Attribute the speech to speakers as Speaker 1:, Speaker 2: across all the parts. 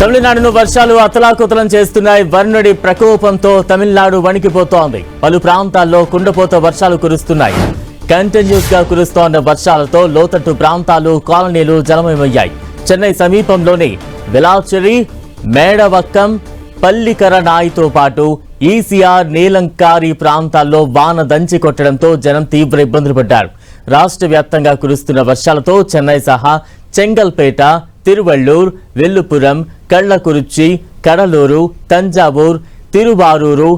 Speaker 1: తమిళనాడును వర్షాలు అతలాకుతలం చేస్తున్నాయి. వరుణుడి ప్రకోపంతో తమిళనాడు వణికిపోతోంది. పలు ప్రాంతాల్లో కుండపోత వర్షాలు కురుస్తున్నాయి. కంటిన్యూస్గా కురుస్తోన్న వర్షాలతో లోతట్టు ప్రాంతాలు కాలనీలు జలమయమయ్యాయి. చెన్నై సమీపంలోని విలాచెరి మేడవక్కం పల్లికర నాయితో పాటు ఈసీఆర్ నీలంకారి ప్రాంతాల్లో వాన దంచి కొట్టడంతో జనం తీవ్ర ఇబ్బందులు పడ్డారు. రాష్ట్ర వ్యాప్తంగా కురుస్తున్న వర్షాలతో చెన్నై సహా చెంగల్పేట తిరువళ్ళూర్ వెల్లుపురం కళ్ళకురుచి కడలూరు తంజావూర్ తిరువారూరు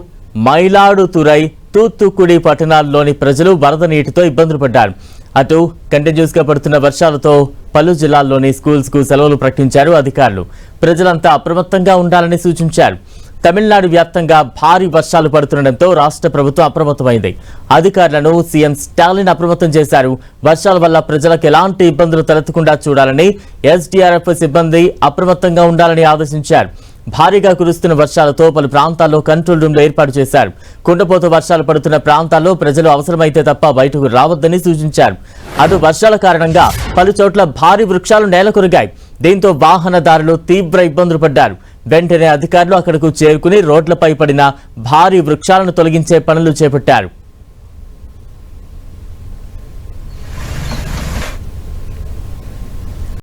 Speaker 1: మైలాడుతురై తూత్తుకుడి పట్టణాల్లోని ప్రజలు వరద నీటితో ఇబ్బందులు పడ్డారు. అటు కంటిన్యూస్గా పడుతున్న వర్షాలతో పలు జిల్లాల్లోని స్కూల్స్కు సెలవులు ప్రకటించారు అధికారులు. ప్రజలంతా అప్రమత్తంగా ఉండాలని సూచించారు. తమిళనాడు వ్యాప్తంగా భారీ వర్షాలు పడుతుండటంతో రాష్ట్ర ప్రభుత్వం అప్రమత్తమైంది. అధికారులను సీఎం స్టాలిన్ అప్రమత్తం చేశారు. వర్షాల వల్ల ప్రజలకు ఎలాంటి ఇబ్బందులు తలెత్తకుండా చూడాలని ఎస్డీఆర్ఎఫ్ సిబ్బంది అప్రమత్తంగా ఉండాలని ఆదేశించారు. భారీగా కురుస్తున్న వర్షాలతో పలు ప్రాంతాల్లో కంట్రోల్ రూమ్లు ఏర్పాటు చేశారు. కుండపోత వర్షాలు పడుతున్న ప్రాంతాల్లో ప్రజలు అవసరమైతే తప్ప బయటకు రావద్దని సూచించారు. అటు వర్షాల కారణంగా పలు చోట్ల భారీ వృక్షాలు నేలకొరిగాయి. దీంతో వాహనదారులు తీవ్ర ఇబ్బందులు పడ్డారు. వెంటనే అధికారులు అక్కడకు చేరుకుని రోడ్లపై పడిన భారీ వృక్షాలను తొలగించే పనులు చేపట్టారు.